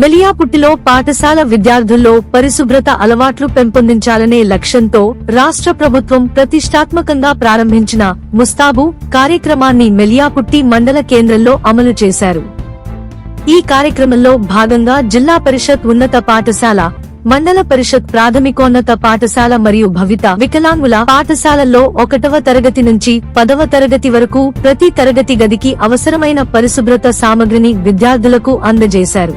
మెలియాపుట్టిలో పాఠశాల విద్యార్థుల్లో పరిశుభ్రత అలవాట్లు పెంపొందించాలనే లక్ష్యంతో రాష్ట్ర ప్రభుత్వం ప్రతిష్టాత్మకంగా ప్రారంభించిన ముస్తాబు కార్యక్రమాన్ని మెలియాపుట్టి మండల కేంద్రంలో అమలు చేశారు. ఈ కార్యక్రమంలో భాగంగా జిల్లా పరిషత్ ఉన్నత పాఠశాల మండల పరిషత్ ప్రాథమికోన్నత పాఠశాల మరియు భవిత వికలాంగుల పాఠశాలల్లో ఒకటవ తరగతి నుంచి పదవ తరగతి వరకు ప్రతి తరగతి గదికి అవసరమైన పరిశుభ్రత సామగ్రిని విద్యార్థులకు అందజేశారు.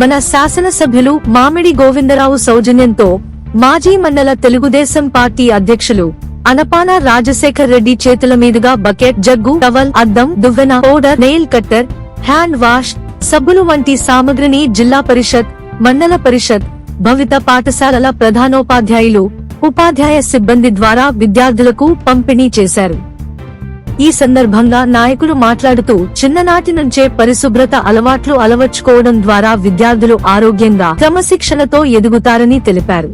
మన శాసనసభ్యులు మామిడి గోవిందరావు సౌజన్యంతో మాజీ మండల తెలుగుదేశం పార్టీ అధ్యక్షులు అనపాన రాజశేఖర్ రెడ్డి చేతుల మీదుగా బకెట్ జగ్గు టవల్ అద్దం దువ్వెన powder nail cutter hand wash సబ్బులు వంటి సామగ్రిని జిల్లా పరిషత్ మండల పరిషత్ భవిత పాఠశాలల ప్రధానోపాధ్యాయులు ఉపాధ్యాయ సిబ్బంది ద్వారా విద్యార్థులకు పంపిణీ చేశారు. ఈ సందర్భంగా నాయకులు మాట్లాడుతూ చిన్ననాటి నుంచే పరిశుభ్రత అలవాట్లు అలవర్చుకోవడం ద్వారా విద్యార్థులు ఆరోగ్యంగా క్రమశిక్షణతో ఎదుగుతారని తెలిపారు.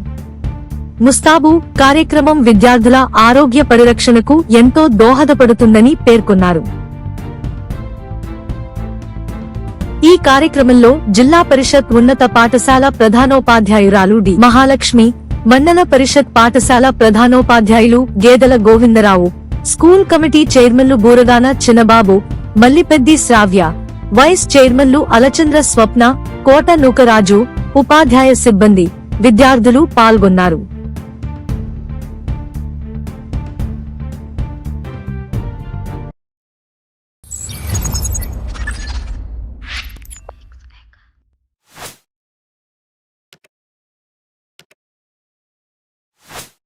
ముస్తాబు కార్యక్రమం విద్యార్థుల ఆరోగ్య పరిరక్షణకు ఎంతో దోహదపడుతుందని పేర్కొన్నారు. ఈ కార్యక్రమంలో జిల్లా పరిషత్ ఉన్నత పాఠశాల ప్రధానోపాధ్యాయురాలు డి. మహాలక్ష్మి మండల పరిషత్ పాఠశాల ప్రధానోపాధ్యాయులు గేదెల గోవిందరావు స్కూల్ కమిటీ చైర్మన్లు బూరగాన చిన్నబాబు మల్లిపెద్ది శ్రావ్య వైస్ చైర్మన్లు అలచంద్ర స్వప్న కోట నూకరాజు ఉపాధ్యాయ సిబ్బంది విద్యార్థులు పాల్గొన్నారు.